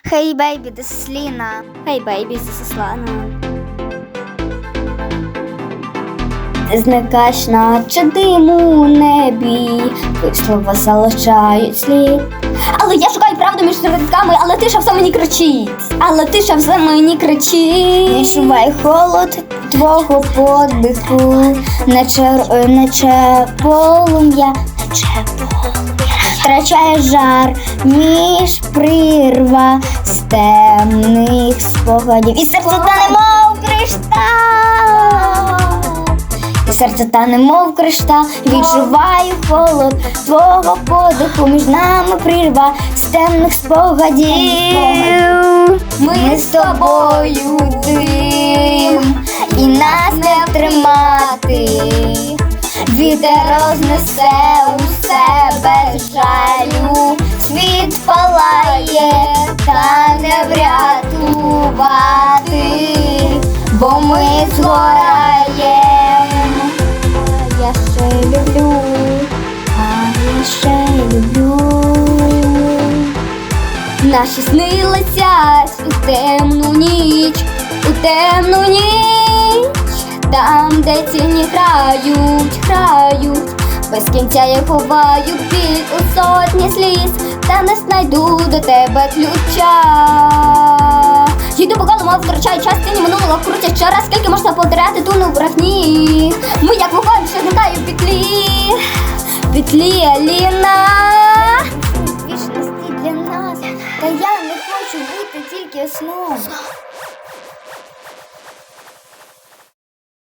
Hey baby, this is Lina. Hey baby, this is Lana. Зникаєш, наче диму у небі, слова залишають слід. Але я шукаю правду між рядками, але тиша все мені кричить. Але тиша все мені кричить. Відчувай холод твого подиху, наче, е, наче полум'я, наче полум'я. Втрачає жар між прирва з темних спогадів. І серце та немов криштал. І серце та немов криштал, відчуваю холод твого подиху між нами прірва з темних спогадів. Ми з тобою дим, і нас не втримати. Вітер рознесе усе ми згораємо. Я ще люблю, а я ще люблю. Наші сни летять у темну ніч, у темну ніч, там, де тіні грають, грають. Без кінця я ховаю біль у сотні сліз, та не знайду до тебе ключа. Йду по колу, втрачаю час, тіні минулого крутять через скільки можна повторяти дуну в брехні. Ми як вогонь, що зникає в петлі, в петлі Аліна. Вічності для нас, та я не хочу бути тільки сном.